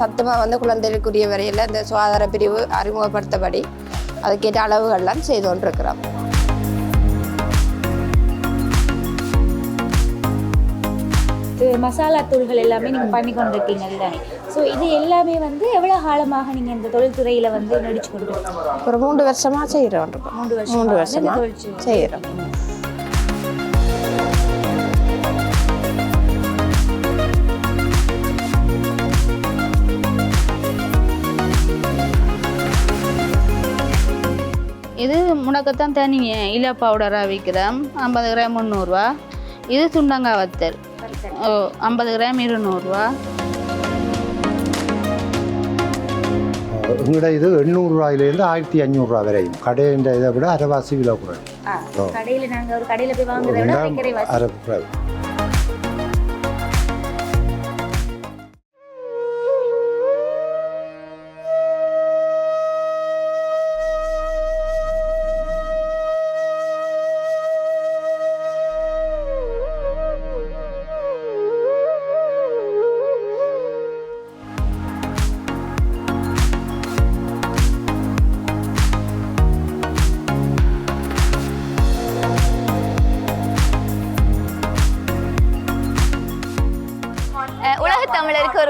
சத்துமா வந்து குழந்தைகளுக்குரிய வரையில் இந்த சுகாதார பிரிவு அறிமுகப்படுத்தபடி அதுக்கேற்ற அளவுகள்லாம் செய்து கொண்டிருக்கிறோம். மசாலா தூள்கள் எல்லாமே நீங்கள் பண்ணி கொண்டிருக்கீங்க தானே ஸோ இது எல்லாமே வந்து எவ்வளோ காலமாக நீங்கள் இந்த தொழில்துறையில் வந்து நடிச்சு கொண்டு? ஒரு மூன்று வருஷமாக செய்கிறோம் மூன்று வருஷமா. மூன்று வந்து வருஷமா இந்த தொழில் செய்- செய்கிறோம் இது முடக்கத்தான் தனி இலை பவுடராக விற்கிறோம் ஐம்பது கிராம் முந்நூறுரூவா இது சுண்டங்காய் வத்தல். ஓ ஐம்பது கிராம் இருநூறுவா. எங்கள்கிட்ட இது எண்ணூறுரூவாயிலேருந்து ஆயிரத்தி அஞ்சூறுரூவா வரையும். கடையின் இதை விட அரைவாசி விலை குறையும். கடையில நாங்க ஒரு கடையில போய் வாசி. அரை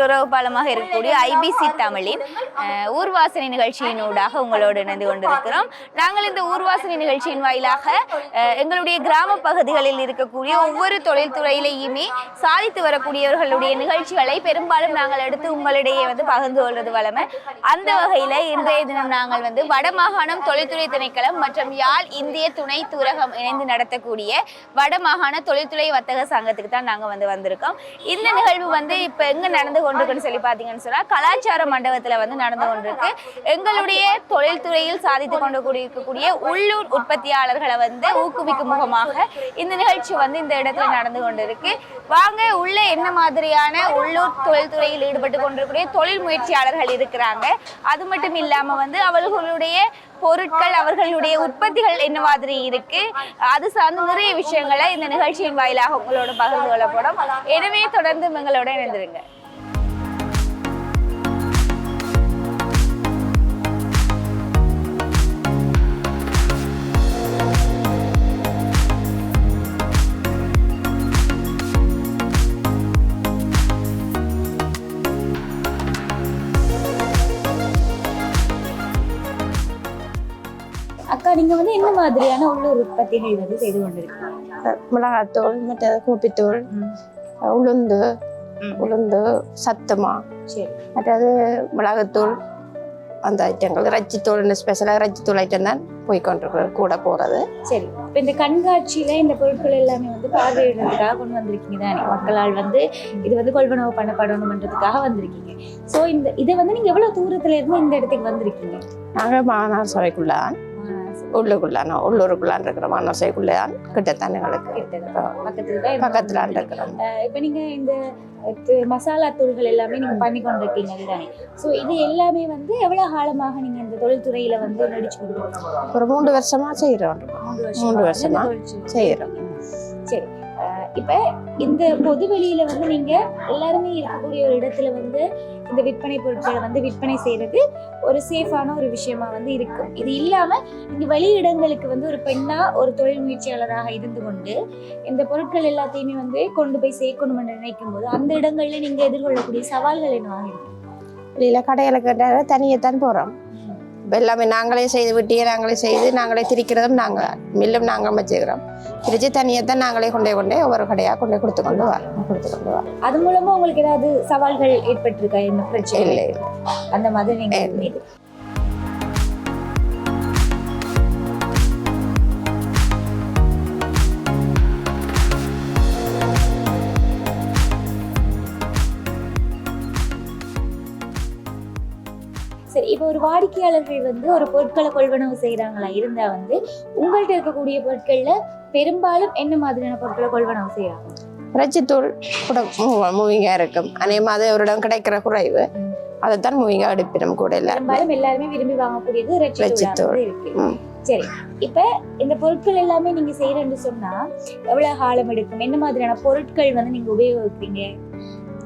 உறவு பாலமாக இருக்கக்கூடிய ஐபிசி தமிழின் ஊர்வாசனை நிகழ்ச்சியின் ஊடாக உங்களோடு இணைந்து கொண்டிருக்கிறோம். நாங்கள் இந்த ஊர்வாசனை நிகழ்ச்சியின் வாயிலாக எங்களுடைய கிராம பகுதிகளில் இருக்கக்கூடிய ஒவ்வொரு தொழில்துறையிலையுமே சாதித்து வரக்கூடியவர்களுடைய நிகழ்ச்சிகளை பெரும்பாலும் நாங்கள் எடுத்து உங்களிடையே வந்து பகிர்ந்து கொள்வது வளமை அந்த வகையில் இன்றைய தினம் நாங்கள் வந்து வடமாகாணம் தொழில்துறை திணைக்களம் மற்றும் யாழ் இந்திய துணை தூரகம் இணைந்து நடத்தக்கூடிய வடமாகாண தொழில்துறை வர்த்தக சங்கத்துக்கு தான் நாங்கள் வந்து வந்திருக்கோம். இந்த நிகழ்வு வந்து இப்போ எங்கே நடந்து கொண்டிருக்குன்னு சொல்லி பார்த்தீங்கன்னு சொன்னால் கலாச்சார மண்டபத்தில் வந்து நடந்து கொண்டிருக்கு. எங்களுடைய தொழில்துறையில் சாதித்து கொண்டு கூடியிருக்கக்கூடிய உள்ளூர் உற்பத்தியாளர்களை வந்து ஊக்குவிக்கும் முகமாக இந்த நிகழ்ச்சி வந்து இந்த இடத்துல நடந்து கொண்டிருக்கு. வாங்க உள்ள என்ன மாதிரியான உள்ளூர் தொழில்துறையில் ஈடுபட்டு கொண்டிருக்கக்கூடிய தொழில் முயற்சியாளர்கள் இருக்கிறாங்க. அது மட்டும் இல்லாம வந்து அவர்களுடைய பொருட்கள் அவர்களுடைய உற்பத்திகள் என்ன மாதிரி இருக்கு? அது சார்ந்த நிறைய விஷயங்களை இந்த நிகழ்ச்சியின் வாயிலாக உங்களோட பகிர்ந்து கொள்ளப்படும் எனவே தொடர்ந்து எங்களோட இணைந்திருங்க அக்கா நீங்க வந்து என்ன மாதிரியான உள்ளூர் உற்பத்திகள் வந்து செய்து கொண்டிருக்கீங்க? மிளகாத்தூள் மற்ற கோப்பித்தூள் உளுந்து உளுந்து சத்துமா. சரி. மற்றது மிளகுத்தூள் அந்த ஐட்டங்கள். இறைச்சித்தூள் ஸ்பெஷலாக இறைச்சித்தூள் ஐட்டம் தான் போய்கொண்டிருக்கிறது கூட போகிறது சரி. இப்போ இந்த கண்காட்சியில இந்த பொருட்கள் எல்லாமே வந்து பார்வையிடுறதுக்காக கொண்டு வந்திருக்கீங்க தானே? மக்களால் வந்து இது வந்து கொள்வனவு பண்ணப்படணுன்றதுக்காக வந்திருக்கீங்க. ஸோ இந்த இதை வந்து நீங்க எவ்வளவு தூரத்துல இருந்து இந்த இடத்துக்கு வந்திருக்கீங்க? நாங்கள் மாநகர சபைக்குள்ளே தான் உள்ளுக்குள்ளான உள்ளூருக்குள்ளான் இருக்கிற தான் கிட்டத்தான் எங்களுக்கு பக்கத்துல இருக்கிறோம் இப்போ நீங்க இந்த மசாலா தூள்கள் எல்லாமே நீங்க பண்ணி கொண்டிருக்கீங்க தானே? ஸோ இது எல்லாமே வந்து எவ்வளவு காலமாக நீங்க இந்த தொழில்துறையில வந்து நடிச்சு கொண்டிருக்கீங்க? ஒரு மூன்று வருஷமாக செய்கிறோம் மூன்று வருஷமா? செய்கிறோம் சரி. இப்ப இந்த பொது வெளியில வந்து நீங்க எல்லாருமே இருக்கக்கூடிய ஒரு இடத்துல வந்து இந்த விற்பனை பொருட்களை வந்து விற்பனை செய்யறது ஒரு சேஃபான ஒரு விஷயமா வந்து இருக்கும். இது இல்லாம இங்கே வெளி இடங்களுக்கு வந்து ஒரு பெண்ணா ஒரு தொழில் முயற்சியாளராக இருந்து கொண்டு இந்த பொருட்கள் எல்லாத்தையுமே வந்து கொண்டு போய் சேர்க்கணும்னு நினைக்கும் போது அந்த இடங்கள்ல நீங்க எதிர்கொள்ளக்கூடிய சவால்கள் என்னவாக இருக்கும்? வெளியில் கடையில் கேட்டால் தான் போகிறோம் எல்லாமே நாங்களே செய்து வெட்டியை நாங்களே செய்து நாங்களே திரிக்கிறதும் நாங்கள் மில்லும் நாங்கள் அமைச்சுக்கிறோம் திரிச்சு தனியாக தான் நாங்களே கொண்டே கொண்டே ஒவ்வொரு கடையாக கொண்டே கொடுத்து கொண்டு வரோம் கொடுத்து கொண்டு வரோம் அது மூலமா உங்களுக்கு ஏதாவது சவால்கள் ஏற்பட்டிருக்கா? என்ன பிரச்சனை? இல்லை அந்த மாதிரி நீங்க இப்போ ஒரு வாடிக்கையாளர்கள் வந்து ஒரு பொருட்களை கொள்வனவு செய்யறாங்களா இருந்தா வந்து உங்கள்ட்ட இருக்கக்கூடிய பொருட்கள்ல பெரும்பாலும் என்ன மாதிரியான பொருட்களை கொள்வனவு செய்யறாங்க இறைச்சித்தூள் கூட மூவிங்காக இருக்கும். அநேகமாக அது ஒரு இடம் கிடைக்கிற குறைவு. அதைத்தான் மூவிங்காக எடுப்பிடும் கூட எல்லாருமே. எல்லாருமே விரும்பி வாங்கக்கூடியது ம். சரி. இப்ப இந்த பொருட்கள் எல்லாமே நீங்க செய்யறேன்னு சொன்னா எவ்வளவு காலம் எடுக்கும்? என்ன மாதிரியான பொருட்கள் வந்து நீங்க உபயோகிப்பீங்க?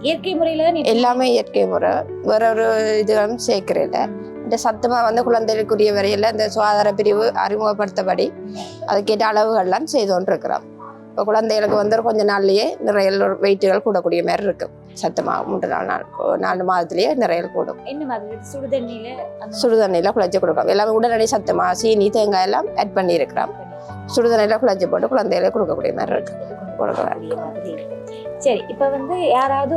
இயற்கை முறையில எல்லாமே இயற்கை முறை. வேற ஒரு இதுவும் சேர்க்கிறதில்ல. இந்த சத்துமா வந்து குழந்தைகளுக்குரிய வரையில் இந்த சுகாதார பிரிவு அறிமுகப்படுத்தபடி அதுக்கேற்ற அளவுகள்லாம் செய்து கொண்டிருக்கிறோம். இப்போ குழந்தைகளுக்கு வந்து கொஞ்ச நாள்லயே நிறைய வெயிட்டுகள் கூடக்கூடிய மாதிரி இருக்கு. சத்துமா மூன்று நாலு நாள் நாலு மாதத்துலயே நிறைய கூடும். என்ன மாதிரி? சுடுதண்ணில அந்த சுடுதண்ணியில் குழச்சி கொடுக்கும் எல்லாமே உடனடி சத்துமா சீனி தேங்காய் எல்லாம் ஆட் பண்ணி இருக்கிறோம் சுடுதண்ணியில் குழச்சி போட்டு குழந்தைகளுக்கு கொடுக்கக்கூடிய மாதிரி இருக்கு. கொடுக்கலாம். சரி இப்ப வந்து யாராவது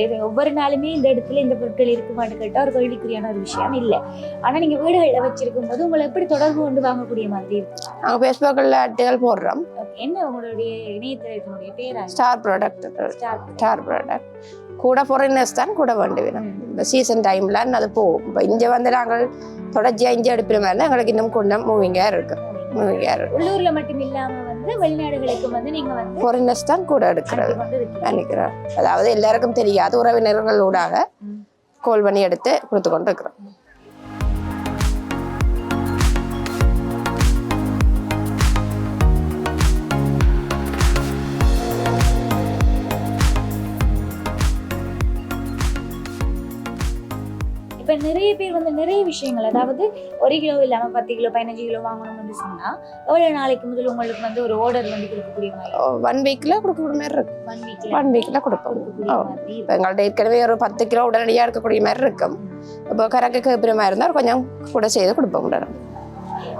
இது ஒவ்வொரு நாளுமே இந்த இடத்துல இந்த பொருட்கள் இருக்குமான்னு கேட்டா ஒரு கேள்விக்குறியான ஒரு விஷயம் இல்ல. ஆனா நீங்க வீடுகள்ல வச்சிருக்கும் போது உங்களை எப்படி தொடர்பு கொண்டு வாங்கக்கூடிய மாதிரி இருக்கு? நாங்கள் ஃபேஸ்புக்கில் அட்டைகள் போடுறோம். என்ன உங்களுடைய இணையதளத்தினுடைய பேரா ஸ்டார் ப்ராடக்ட் ஸ்டார் ப்ராடக்ட் கூட ஃபாரினர்ஸ் தான் கூட வேண்டி வேணும். இந்த சீசன் டைமில் அது போகும். இப்போ இங்கே வந்து நாங்கள் தொடர்ச்சியாக இங்கே எடுப்பிற மாதிரி எங்களுக்கு இன்னும் கொஞ்சம் மூவிங்காக இருக்கு. மூவிங்காக இருக்கு உள்ளூர்ல மட்டும் இல்லாம வந்து வெளிநாடுகளுக்கு வந்து நீங்க வந்து ஃபாரினர்ஸ் தான் கூட எடுக்கிறது. நினைக்கிறேன் அதாவது எல்லாருக்கும் தெரியாது உறவினர்களூடாக. கோல் பண்ணி எடுத்து கொடுத்து கொண்டு இருக்கிறோம் இப்ப நிறைய பேர் வந்து நிறைய விஷயங்கள் அதாவது ஒரு கிலோ இல்லாம பத்து கிலோ பதினஞ்சு கிலோ வாங்கணும்னு சொன்னா எவ்வளவு நாளைக்கு முதல்ல உங்களுக்கு வந்து ஒரு ஆர்டர் வந்து கொடுக்கக்கூடிய மாதிரி ஒன் வீக்கில் கொடுக்கக்கூடிய மாதிரி இருக்கு. ஒன் வீக்ல ஒன் வீக்கில் கொடுப்போம். இப்போ எங்கள்கிட்ட ஏற்கனவே ஒரு பத்து கிலோ உடனடியாக இருக்கக்கூடிய மாதிரி இருக்கும். இப்போ கேட்குற மாதிரி இருந்தால் கொஞ்சம் கூட செய்து கொடுப்போம் உடனே.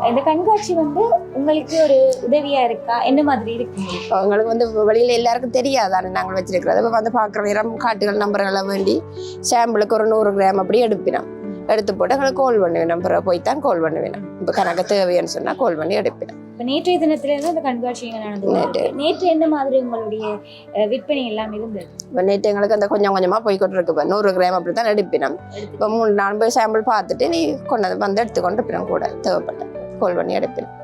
இந்த கண்காட்சி வந்து உங்களுக்கு ஒரு உதவியா இருக்கா? என்ன மாதிரி இருக்கு? அவங்களுக்கு வந்து வெளியில் எல்லாருக்கும் தெரியாதானே நாங்கள் வச்சிருக்கிறது. இப்போ வந்து பார்க்குற நேரம் காட்டுகள் நம்பர்களை வேண்டி சாம்பிளுக்கு ஒரு நூறு கிராம் அப்படி எடுப்பினோம். எடுத்து போட்டு எங்களுக்கு கால் பண்ணுவேன். நம்பரை போய் தான் கால் பண்ணுவேன். இப்போ கணக்கு தேவைன்னு சொன்னால் கால் பண்ணி எடுப்பினோம். இப்ப நேற்றைய தினத்துல இருந்து இந்த கண்காட்சி இங்க நடந்து நேற்று. என்ன மாதிரி உங்களுடைய விற்பனை எல்லாம் இருந்தது? இப்போ நேற்று எங்களுக்கு அந்த கொஞ்சம் கொஞ்சமாக போய்கிட்டு இருக்கு. இப்போ நூறு கிராம் அப்படி தான் எடுப்பினோம். இப்போ மூணு நாலு போய் சாம்பிள் பார்த்துட்டு நீ கொண்டு வந்து எடுத்துக்கொண்டு இருப்பினோம் கூட. தேவைப்பட்ட கால் பண்ணி எடுப்பினோம்.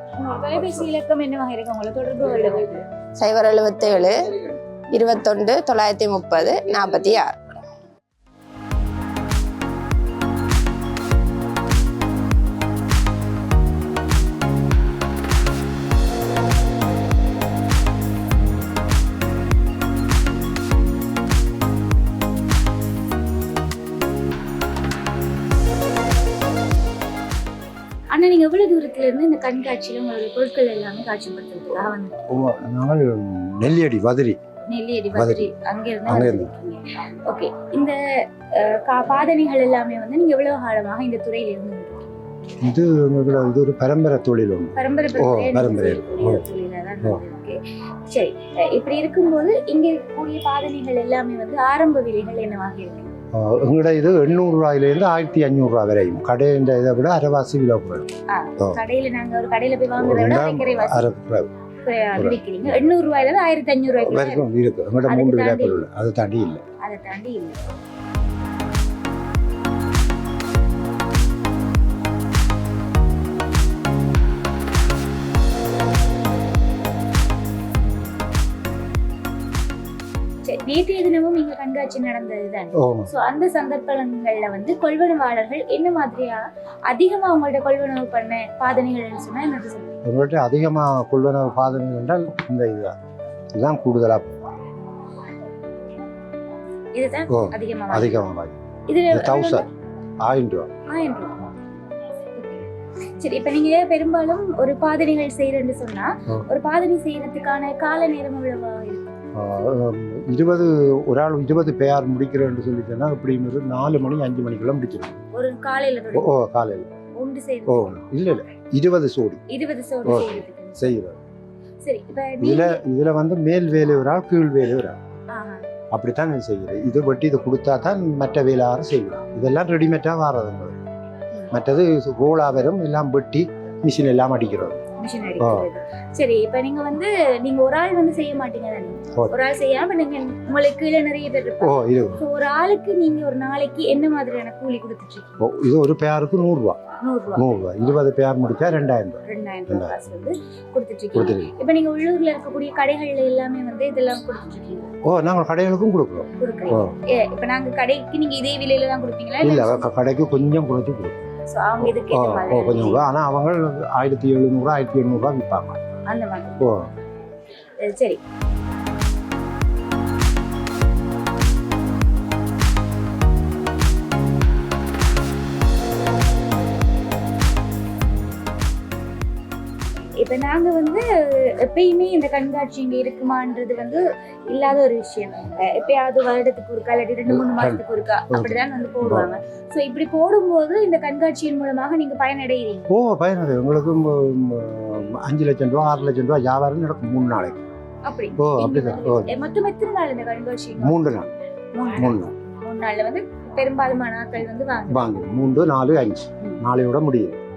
தொலைபேசி இலக்கம் என்னவாக இருக்கு? உங்களை தொடர்பு சைபர் எழுபத்தேழு இருபத்தொண்டு தொள்ளாயிரத்தி முப்பது நாற்பத்தி ஆறு. இருந்து இந்த கண்காட்சியில உங்களுடைய பொருட்கள் எல்லாமே காட்சிப்படுத்துறதுக்காக வந்து நாங்கள் நெல்லியடி வதிரி. நெல்லியடி. ஓகே. இந்த பாதனைகள் எல்லாமே வந்து நீங்க எவ்வளவு காலமாக இந்த துறையில இருந்து இது எங்களோட இது ஒரு பரம்பரை தொழில் ஒன்று பரம்பரை பரம்பரை. சரி. இப்படி இருக்கும்போது இங்க இருக்கக்கூடிய பாதனைகள் எல்லாமே வந்து ஆரம்ப விலைகள் என்னவாக இருக்கு? எங்களோட இது எண்ணூறு ரூபாயிலேருந்து ஆயிரத்தி அஞ்சூறுரூவா வரையும். கடையின் இதை விட அரைவாசி விலை குறையும். கடையில நாங்க ஒரு கடையில போய் விற்கிறீங்க எண்ணூறு ரூபாயில இருந்து ஆயிரத்தி அஞ்சூறு வரைக்கும் இருக்கு. அதுக்கு மூன்று விலை பொருள். அதை தாண்டி இல்லை. அதை தாண்டி இல்லை. நேற்றைய தினமும் இங்க கண்காட்சி நடந்தது தானே ஸோ அந்த சந்தர்ப்பங்கள்ல வந்து கொள்வனவாளர்கள் என்ன மாதிரியா அதிகமா உங்கள்ட்ட கொள்வனவு பண்ண பாதனைகள்னு சொன்னா என்னது சொல்லுங்க? எங்கள்கிட்ட அதிகமாக கொள்வனவு பாதனை என்றால் இந்த இதுதான். இதுதான் கூடுதலாக இதுதான் அதிகமா இதுல இது தௌசண்ட் ஆயிரம் ரூபா. ஆயிரம் ரூபாய் சரி இப்ப நீங்க பெரும்பாலும் ஒரு பாதனைகள் செய்யறேன்னு சொன்னா. ஒரு பாதனை செய்யறதுக்கான கால நேரம் எவ்வளவா இருபது ஒரு ஆள் இருபது பேர் முடிக்கிறேன்னு சொல்லிட்டேன்னா இப்படி ஒரு நாலு மணி அஞ்சு மணிக்குள்ள முடிச்சிடும் ஓ காலையில். ஓ இல்லை இல்லை. இருபது சோடி. இருபது சோடு செய்கிறோம் இதுல இதுல வந்து மேல் வேலை ஒரு ஆள் கீழ் வேலை ஒரு ஆள். அப்படித்தான் நான் செய்கிறேன் இது வெட்டி இதை கொடுத்தா தான் மற்ற வேலை ஆறு செய்வேன் இதெல்லாம் ரெடிமேடாக வாரது மற்றது ரோலா வரும் எல்லாம் வெட்டி மிஷின் எல்லாம் அடிக்கிறோம். மிஷின் அடிக்கிறது சரி இப்ப நீங்க வந்து நீங்க ஒரு ஆள் வந்து செய்ய மாட்டீங்க தானே. ஒரு ஆள் செய்யாம நீங்க உங்களுக்கு கீழே நிறைய பேர் இருப்பாங்க. ஒரு ஆளுக்கு நீங்க ஒரு நாளைக்கு என்ன மாதிரியான கூலி கொடுத்துட்டு இருக்கீங்க இது ஒரு பேருக்கு நூறுரூவா. நூறு ரூபாய் நூறுரூவா. இருபது பேர் முடிச்சா ரெண்டாயிரம் ரூபாய். ரெண்டாயிரம் ரூபாய் காசு வந்து கொடுத்துட்டு இருக்கீங்க இப்ப நீங்க உள்ளூர்ல இருக்கக்கூடிய கடைகள்ல எல்லாமே வந்து இதெல்லாம் கொடுத்துட்டு இருக்கீங்க ஓ நாங்கள் கடைகளுக்கும் கொடுக்குறோம். இப்ப நாங்க கடைக்கு நீங்க இதே விலையில தான் கொடுப்பீங்களா? இல்லை கடைக்கு கொஞ்சம் குறைச்சி கொடுக்கும் So, அவங்க இதுக்கு ஓ கொஞ்சம் ரூபா ஆனால் அவங்க ஆயிரத்தி எழுநூறுவா ஆயிரத்தி எண்ணூறுவா விற்பாங்க. அந்த மாதிரி. ஓ. சரி. இப்ப நாங்க வந்து எப்பயுமே இந்த கண்காட்சி இங்க இருக்குமான்றது வந்து இல்லாத ஒரு விஷயம். எப்பயாவது வருடத்துக்கு ஒருக்கா இல்லாட்டி ரெண்டு மூணு மாசத்துக்கு ஒருக்கா அப்படிதான் வந்து போடுவாங்க. சோ இப்படி போடும்போது இந்த கண்காட்சியின் மூலமாக நீங்க பயனடைகிறீங்க. ஓ பயனது உங்களுக்கு அஞ்சு லட்சம் ரூபா ஆறு லட்சம் ரூபா வியாபாரம் நடக்கும். மூணு நாளைக்கு. அப்படி. ஓ அப்படிதான் ஓ. மொத்தம் எத்தனை நாள் இந்த கண்காட்சி? மூன்று நாள். மூணு நாள். மூணு நாள்ல வந்து பெரும்பாலுமான ஆட்கள் வந்து வாங்க வாங்க மூன்று நாலு அஞ்சு. நாளையோட முடியுது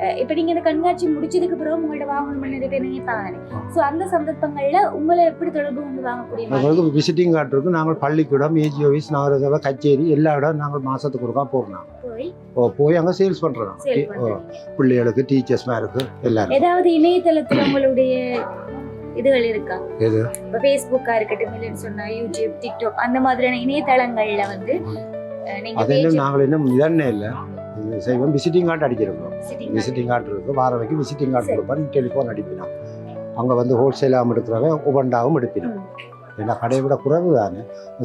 அஹ் இப்ப நீங்க இந்த கண்காட்சி முடிச்சதுக்கு பிறகு உங்கள்ட்ட வாங்கணும்னு நிறைய பேர் சோ அந்த சந்தர்ப்பங்கள்ல உங்களை எப்படி தொடர்பு கொண்டு வாங்கக்கூடிய விசிட்டிங் கார்டு இருக்கு. நாங்கள் பள்ளிக்கூடம் ஏஜி ஆஃபீஸ் நகரசபை கச்சேரி எல்லா இடம் நாங்கள் மாசத்துக்கு ஒருக்கா போகிறோம் போய்? ஓ போய் அங்கே சேல்ஸ் பண்ணுறோம் பிள்ளைகளுக்கு டீச்சர்ஸ்மா இருக்கு எல்லாரும் ஏதாவது இணையதளத்துல உங்களுடைய இதுகள் இருக்கா? எது? இப்ப ஃபேஸ்புக்கா இருக்கட்டும் இல்லைன்னு சொன்னா யூடியூப் டிக்டாக் அந்த மாதிரியான இணையதளங்கள்ல வந்து அஹ், நீங்க அது என்ன page நாங்கள் இன்னும் இதன்னே இல்லை. செய்வோம். விசிட்டிங் கார்டு அடிக்கிறோம் விசிட்டிங் கார்டு இருக்கு வார வரைக்கும் விசிட்டிங் கார்டு. கொடுப்பாரு. டெலிஃபோன் அடிப்பினோம் அங்கே வந்து ஹோல்சேலாகவும் எடுக்கிறவன் ஒவ்வொன்றாகவும் எடுப்பினோம் ஏன்னா கடையை விட குறைவு தானே?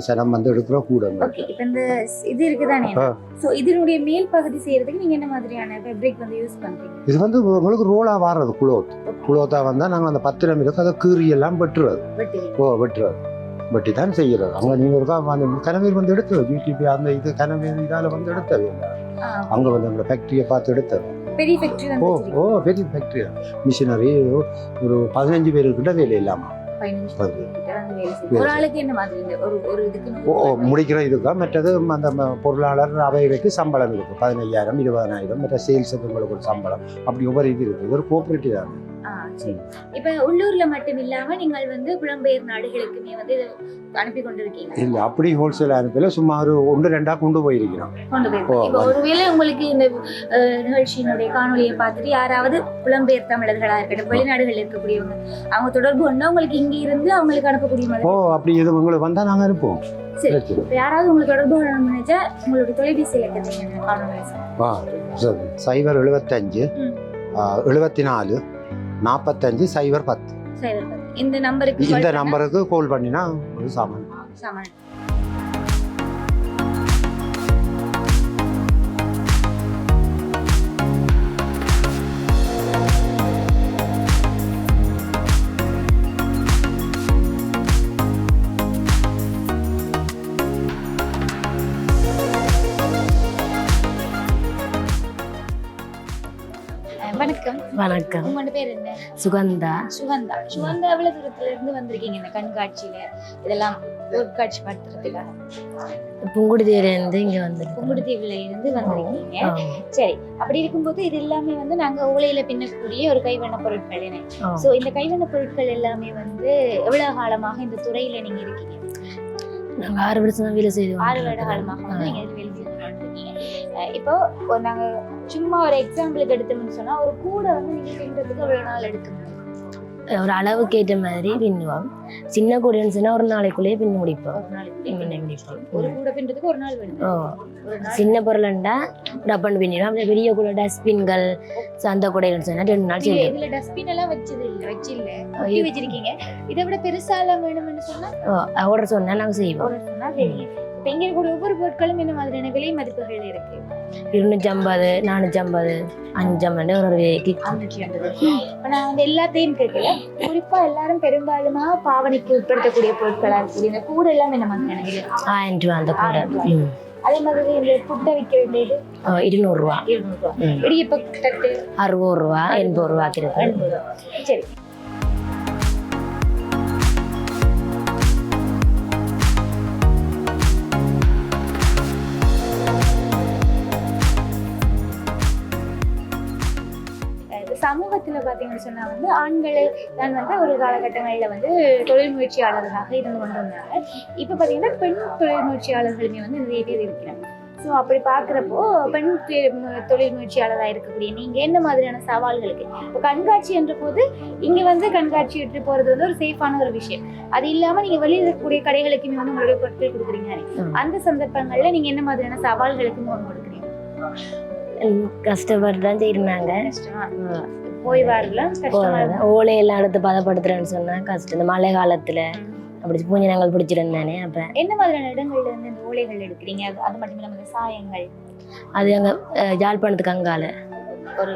சனம் வந்து எடுக்கிறோம் கூட இப்போ இந்த ஸ்- இது இருக்குதானே. சோ இதனுடைய மேல் பகுதி செய்யறதுக்கு நீங்க என்ன மாதிரியான ஃபேப்ரிக் வந்து யூஸ் பண்றீங்க? இது வந்து உங்களுக்கு ரோலாக வாடுறது குளோத் குளோத்தா வந்தால் நாங்கள் அந்த பத்து நிமிடம் அதை கீறி எல்லாம் வெட்டுறது. ஓ வெட்டுறது. வெட்டி தான் செய்கிறது அங்கே நீங்கள் இருக்கா அந்த கனவீர் வந்து எடுத்தது. யூடிபி அந்த இது கனவீர் இதால் வந்து எடுத்தது. அங்கே வந்து எங்களை ஃபேக்ட்ரியை பார்த்து எடுத்தது பெரிய ஃபேக்டரி ஓ. ஓ பெரிய ஃபேக்ட்ரி மிஷினரி ஒரு பதினஞ்சு பேருக்கிட்ட வேலை இல்லாமல் முடிக்கிற இதுக்கா? மற்றது அந்த பொருளாளர் அவைகளுக்கு சம்பளம் இருக்குது பதினையாயிரம் இருபதாயிரம் மற்ற சேல்ஸுக்கு உங்களுக்கு ஒரு சம்பளம். அப்படி ஒவ்வொரு இது இருக்குது இது ஒரு கோஆப்ரேட்டிவ் தான். இப்ப உள்ளூர்ல மட்டும் இல்லாம நீங்கள் வந்து புலம்பெயர் நாடுகளுக்குமே வந்து அனுப்பி கொண்டிருக்கீங்க. இல்லை அப்படி ஹோல்சேல் அனுப்பல. சும்மா ஒரு ஒன்று ரெண்டாக கொண்டு போயிருக்கிறோம். கொண்டு போயிருக்கோம். வந்து- ஒருவேளை உங்களுக்கு இந்த நிகழ்ச்சியினுடைய காணொலியை பார்த்துட்டு யாராவது புலம்பெயர் தமிழர்களா இருக்கட்டும் வெளிநாடுகள் இருக்கக்கூடியவங்க அவங்க தொடர்பு கொண்டா உங்களுக்கு இங்க இருந்து அவங்களுக்கு அனுப்பக்கூடிய மாதிரி. ஓ அப்படி எது உங்களுக்கு வந்தால் நாங்கள் அனுப்புவோம். சரி. யாராவது உங்களுக்கு தொடர்பு கொள்ளணும்னு நினைச்சா உங்களுடைய தொலைபேசி இலக்கத்தை நீங்க சைபர் எழுபத்தஞ்சு. எழுபத்தி நாலு நாற்பத்தஞ்சு சைபர் பத்து. இந்த நம்பருக்கு இந்த நம்பருக்கு கால் பண்ணினா ஒரு சாமான். சாமான். வணக்கம். வணக்கம். உங்களோட பேர் என்ன? சுகந்தா. சுகந்தா. சுகந்தா எவ்வளவு தூரத்துல இருந்து வந்திருக்கீங்க இந்த கண்காட்சியில? இதெல்லாம் பொருட்காட்சி படுத்துறதுக்காக புங்குடுதீரிலிருந்து இங்க வந்துருக்கோம். புங்குடுதீவுல இருந்து வந்திருக்கீங்க. சரி. அப்படி இருக்கும்போது இது எல்லாமே வந்து நாங்க ஊழையில பின்னக்கூடிய ஒரு கைவண்ண பொருட்கள் என்ன சோ இந்த கைவண்ண பொருட்கள் எல்லாமே வந்து எவ்வளவு காலமாக இந்த துறையில நீங்க இருக்கீங்க? நாங்க ஆறு வருஷம் வேலை செய்து ஆறு வருட காலமாக வந்து நீங்க வேலை அஹ் இப்போ நாங்க சும்மா ஒரு எக்ஸாம்பிளுக்கு எடுத்தோம்னு சொன்னா ஒரு கூடை வந்து நீங்க பின்றதுக்கு எவ்வளவு நாள் எடுக்கும். ஒரு அளவுக்கு ஏற்ற மாதிரி பின்னுவோம். சின்ன கூடைன்னு சொன்னா ஒரு நாளைக்குள்ளேயே பின்னு முடிப்போம். ஒரு நாளைக்கு பின்ன முடிப்போம். ஒரு கூடை பின்றதுக்கு ஒரு நாள் ஓ சின்ன பொருள்ண்டா டப்பன் பின்னிடும் அப்படியே பெரிய கூட டஸ்ட்பின்கள் அந்த கூடைகள் சொன்னா ரெண்டு நாள் செய்யும் இதுல டஸ்ட்பின் எல்லாம் வச்சது இல்ல வச்சு இல்ல ஒட்டி வச்சிருக்கீங்க. இதை விட பெருசா எல்லாம் வேணும்னு சொன்னா? ஓ ஆர்டர் சொன்னா நாங்க செய்வோம். ஒரு சொன்னா தெரியும் இப்ப இங்க கூட ஒவ்வொரு பொருட்களும் என்ன மாதிரியான விலை மதிப்புகள் இருக்கு? இருநூற்றி ஐம்பது நானூற்றி ஐம்பது அஞ்சம்பது ஒரு ஒரு வேலைக்கு இப்ப நான் வந்து எல்லாத்தையும் கேட்கல. குறிப்பா எல்லாரும் பெரும்பாலுமா பாவனைக்கு உட்படுத்தக்கூடிய பொருட்களா இருக்கக்கூடிய இந்த கூடை எல்லாம் என்ன விலை ஆயிரம் ரூபா அந்த கூடை. அதே மாதிரி இந்த புட்டை விற்க வேண்டியது ஓ, இருநூறுவா இருநூறு ரூபா. ம். இடியப்ப தட்டு அறுபது ரூபா எண்பது ரூபா கிட்ட சரி. சமூகத்துல பாத்தீங்கன்னு சொன்னா வந்து ஆண்கள் தான் வந்து ஒரு காலகட்டங்கள்ல வந்து தொழில் முயற்சியாளர்களாக இருந்து கொண்டு வந்தாங்க இப்ப பாத்தீங்கன்னா பெண் தொழில் முயற்சியாளர்களுமே வந்து நிறைய பேர் இருக்கிறாங்க. ஸோ அப்படி பார்க்குறப்போ பெண் தொழில் முயற்சியாளராக இருக்கக்கூடிய நீங்கள் என்ன மாதிரியான சவால்களுக்கு? இப்போ கண்காட்சி என்ற போது இங்கே வந்து கண்காட்சி எடுத்து போகிறது வந்து ஒரு சேஃபான ஒரு விஷயம். அது இல்லாமல் நீங்கள் வெளியில் இருக்கக்கூடிய கடைகளுக்குமே வந்து உங்களுடைய பொருட்கள் கொடுக்குறீங்க. அந்த சந்தர்ப்பங்களில் நீங்கள் என்ன மாதிரியான சவால்களுக்கு முகம் கொடுக்குறீங்க? கஷ்டப்பட்டு தான் செய்யிருந்தாங்க கஷ்டமா போய் வரலாம் கஷ்டமா போறது இருக்கும் ஓலை எல்லாம் எடுத்து பதப்படுத்துறேன்னு சொன்னா கஷ்டம். இந்த மழை காலத்துல அப்படி பூஞ்சி நாங்கள் பிடிச்சிருந்தானே அப்ப. என்ன மாதிரியான இடங்கள்ல இருந்து இந்த ஓலைகள் எடுக்கிறீங்க? அது மட்டும் இல்லாமல் இந்த சாயங்கள். அது அங்க யாழ்ப்பாணத்துக்கு அங்கால. ஒரு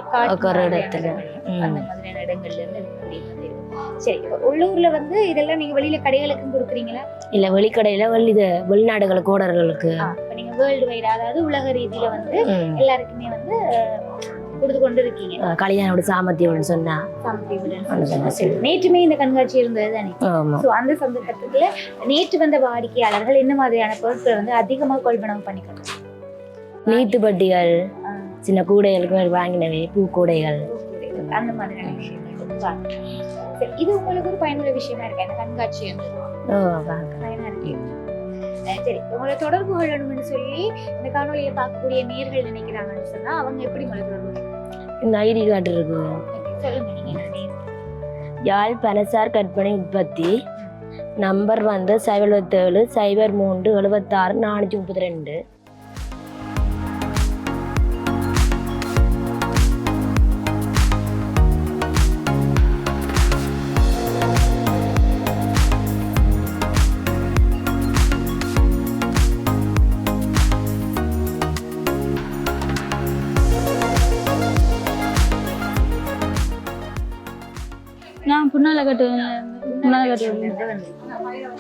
இடத்துல. அந்த. மாதிரியான இடங்கள்ல இருந்து. சரி உள்ளூர்ல வந்து இதெல்லாம் நீங்க வெளியில கடைகளுக்கும் கொடுக்குறீங்களா? இல்ல வெளிக்கடையில வெளி இது வெளிநாடுகளுக்கு ஓடர்களுக்கு நீங்க வேர்ல்டு வைடு அதாவது உலக ரீதியில வந்து. எல்லாருக்குமே வந்து கொடுத்து கொண்டு இருக்கீங்க கல்யாணோட சாமர்த்தியம் சொன்னா நேற்றுமே இந்த கண்காட்சி இருந்தது தானே? அந்த சந்தர்ப்பத்துல நேற்று வந்த வாடிக்கையாளர்கள் என்ன மாதிரியான பொருட்கள் வந்து அதிகமா கொள்வனவு பண்ணிக்கணும்? நீட்டு பட்டிகள் சின்ன கூடைகளுக்கு வாங்கினவை பூ கூடைகள் அந்த மாதிரியான விஷயங்கள். இது உங்களுக்கு ஒரு பயனுள்ள விஷயமா இருக்கா? இந்த கண்காட்சி. பயனா இருக்கு. சரி. உங்களை தொடர்பு கொள்ளணும்னு சொல்லி இந்த காணொலியை பார்க்கக்கூடிய நேர்கள் நினைக்கிறாங்கன்னு சொன்னா அவங்க எப்படி உங்களை தொடர்பு? இந்த ஐடி கார்டு இருக்கு. யாழ் பனசார் கற்பனை உற்பத்தி? நம்பர் வந்து சைபர் எழுபத்தேழு சைபர் மூன்று எழுபத்தாறு நானூற்றி முப்பத்தி ரெண்டு.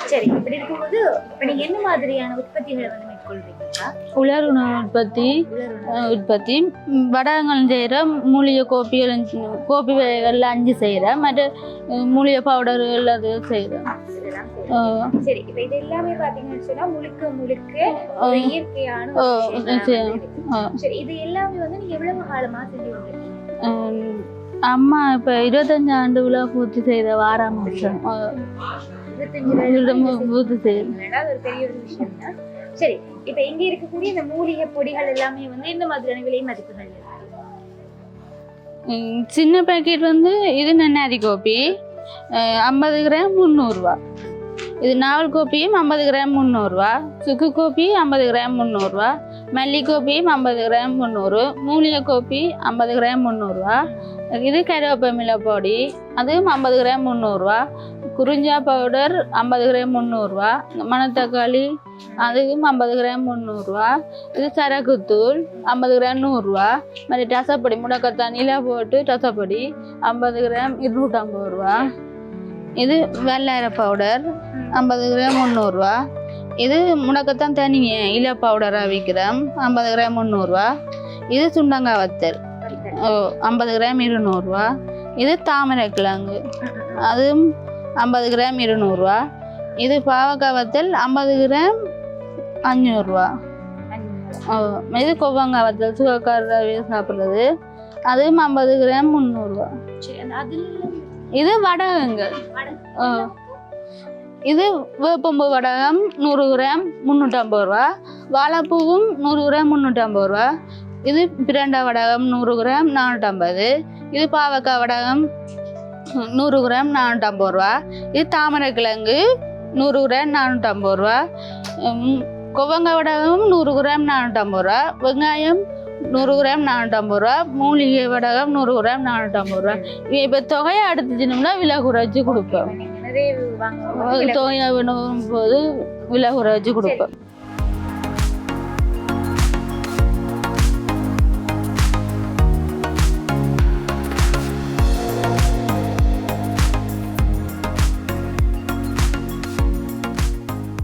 சரி இப்படி இருக்கும்போது இப்ப நீங்க என்ன மாதிரியான உற்பத்திகளை வந்து உலர் உணவு உற்பத்தி உற்பத்தி வடகங்கள் செய்கிறேன் மூலிகை கோப்பிகள் கோப்பி வகைகள் அஞ்சு செய்கிறேன் மற்ற மூலிகை பவுடர்கள் அது செய்கிறேன் இதெல்லாம் சரி. சரி இப்ப இது எல்லாமே பாத்தீங்கன்னு சொன்னா முழுக்க முழுக்க இயற்கையான சரி. வந்து இது எல்லாமே எவ்வளவு செஞ்சு அம்மா இப்போ இருபத்தஞ்சு ஆண்டு விழா பூர்த்தி செய்த வாராம் வருஷம் பூர்த்தி தான் சரி இப்ப இங்க இருக்கக்கூடிய இந்த மூலிகை பொடிகள் எல்லாமே வந்து இந்த மாதிரியான விலை மதிப்புகள்? சின்ன பேக்கெட் வந்து இது நன்னாரி கோப்பி ஐம்பது கிராம் முந்நூறுரூவா இது நாவல் கோப்பியும் ஐம்பது கிராம் முந்நூறுரூவா சுக்கு கோப்பி ஐம்பது கிராம் முந்நூறுரூவா மல்லி ஐம்பது கிராம் முந்நூறு மூலிகைக்கோப்பி ஐம்பது கிராம் முந்நூறுரூவா இது கருவேப்பமில பொடி அதுவும் ஐம்பது கிராம் முந்நூறுரூவா குறிஞ்சா பவுடர் ஐம்பது கிராம் முந்நூறுரூவா மணத்தக்காளி அதுவும் ஐம்பது கிராம் முந்நூறுரூவா இது சரக்குத்தூள் ஐம்பது கிராம் நூறுரூவா மாதிரி ரசப்பொடி முடக்கத்தண்ணியில் போட்டு ரசப்பொடி ஐம்பது கிராம் இருநூற்றம்பது ரூபா. இது வெள்ளார பவுடர் ஐம்பது கிராம் முந்நூறுரூவா இது முடக்கத்தான் தனிங்க இல பவுடராக விற்கிறோம் ஐம்பது கிராம் முந்நூறுரூவா இது சுண்டங்காய் வத்தல். ஓ ஐம்பது கிராம் இருநூறுவா. இது தாமரை கிழங்கு. அதுவும் ஐம்பது கிராம் இருநூறுவா. இது பாவக்காய் வத்தல் ஐம்பது கிராம் அஞ்சூறுரூவா ஓ இது கொவ்வங்காய் வத்தல் சுகக்கார சாப்பிட்றது. அதுவும் ஐம்பது கிராம் முந்நூறுரூவா இது வடகங்கள். ஓ இது வேப்பம்பு வடகம் நூறு கிராம் முந்நூற்றம்பது ரூபா. வாழைப்பூவும் நூறு கிராம் முந்நூற்றம்பது ரூபா. இது பிரண்டா வடகம் நூறு கிராம் நானூற்றம்பது. இது பாவக்காய் வடகம் நூறு கிராம் நானூற்றம்பது ரூபா. இது தாமரை கிழங்கு நூறு கிராம் நானூற்றம்பது ரூபா. உம், கொவங்காய் வடகம் நூறு கிராம் நானூற்றம்பது ரூபா. வெங்காயம் நூறு கிராம் நானூற்றம்பது ரூபா. மூலிகை வடகம் நூறு கிராம் நானூற்றம்பது ரூபா. இப்போ தொகையை எடுத்துச்சினோம்னா விலை குறைச்சி கொடுப்போம். தொகையை வேணும் போது விலை குறைச்சி கொடுப்போம்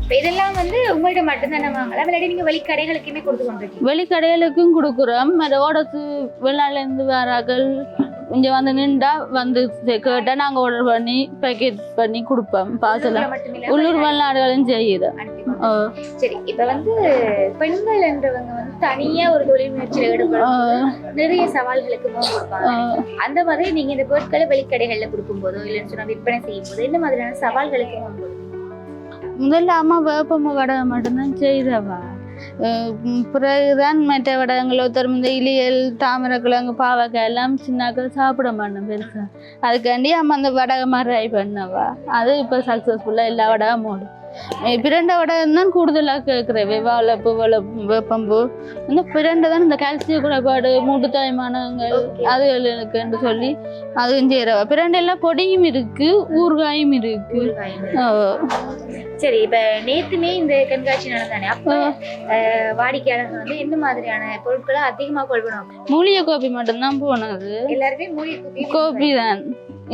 இப்ப இதெல்லாம் வந்து உங்கள்ட்ட மட்டும்தானே வாங்கலாம் இல்லாட்டி நீங்க வெளி கடைகளுக்குமே கொடுத்து கொண்டிருக்கீங்க. வெளிக்கடைகளுக்கும் கொடுக்குறோம். ஓடத்து வெளிநாட்டிலேருந்து வராக்கள் இங்கே வந்து நின்றா வந்து கேட்டால் நாங்கள் ஆர்டர் பண்ணி பேக்கெட் பண்ணி கொடுப்போம் மட்டுமில்லாம உள்ளூர் வெளிநாடுகளும் செய்யுது. சரி இப்ப வந்து பெண்கள் என்றவங்க வந்து தனியா ஒரு தொழில் முயற்சியில ஈடுபடும் நிறைய சவால்களுக்கு முகம் கொடுப்பாங்க அந்த மாதிரி நீங்க இந்த பொருட்களை வெளிக்கடைகள்ல கொடுக்கும் போதோ இல்லைன்னு சொன்னா விற்பனை செய்யும் போதோ இந்த மாதிரியான சவால்களுக்கு முகம் முதல்ல அம்மா வேப்பம்பு வடகை மட்டும்தான் செய்தவா? பிறகுதான் மற்ற வடகங்களோ இந்த இலியல் தாமரைக்கிழங்கு பாவக்காய் எல்லாம் சின்னாக்கள் சாப்பிட மாட்டோம் பெருசாக அதுக்காண்டி அம்மா அந்த வடகை மாதிரி ட்ரை பண்ணவா அது இப்போ சக்ஸஸ்ஃபுல்லாக எல்லா வடகம் ஓடும் பிரண்டை விட தான் கூடுதலாக கேட்குறேன் வெவாலை பூவலை வேப்பம்பு. இந்த பிரண்டை தான் இந்த கால்சிய குறைபாடு மூட்டு தாய்மானங்கள் அதுகளுக்குன்னு சொல்லி அதுவும் செய்கிறவ பிரண்டையெல்லாம் பொடியும் இருக்கு ஊறுகாயும் இருக்கு. சரி இப்ப நேத்துமே இந்த கண்காட்சி நடந்தானே? அப்ப வாடிக்கையாளர்கள் வந்து எந்த மாதிரியான பொருட்களை அதிகமா கொள்வனும் மூலிகை கோபி மட்டும்தான் போனது. எல்லாருமே மூலிகை கோபி தான்.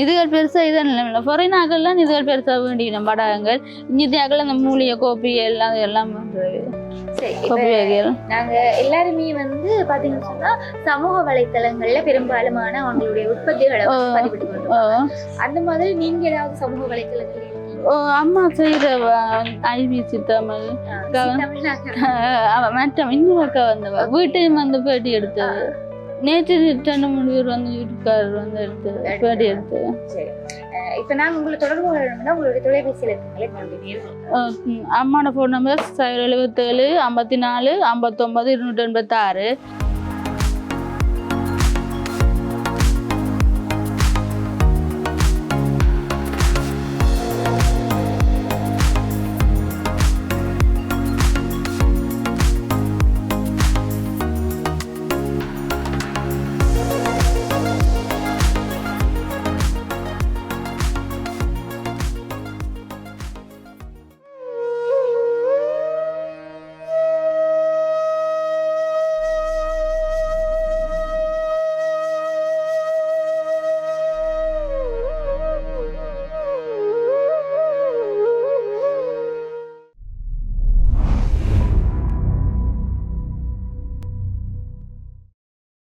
இதுகள் பெருசா இதான் இல்லை ஃபொரினாக்கள்லாம் இதுகள் பெருசா வேண்டிக்கணும் படகங்கள் இஞ்சித்தியாக்கள் அந்த மூலிகை கோபி எல்லாம் எல்லாம் நாங்க எல்லாருமே வந்து பாத்தீங்கன்னு சொன்னா சமூக வலைத்தளங்கள்ல பெரும்பாலுமான அவங்களுடைய உற்பத்திகளை. அந்த மாதிரி நீங்க ஏதாவது சமூக வலைத்தளங்கள் அம்மா செய்கிற ஐபிசி தமிழ் மற்ற இன்னொரு அக்கா வந்தவ வீட்டையும் வந்து பேட்டி எடுத்தது. நேற்று ரெண்டு மூணு பேர் வந்து வீட்டுக்காரர் வந்து எடுத்து பேட்டி எடுத்து. இப்ப நாங்க உங்களை தொடர்பு கொள்ளணும்னா உங்களுடைய தொலைபேசியில அஹ் அம்மாவோட ஃபோன் நம்பர் சைபர் எழுபத்தேழு ஐம்பத்தி நாலு ஐம்பத்தொம்பது இருநூற்றி எண்பத்தாறு.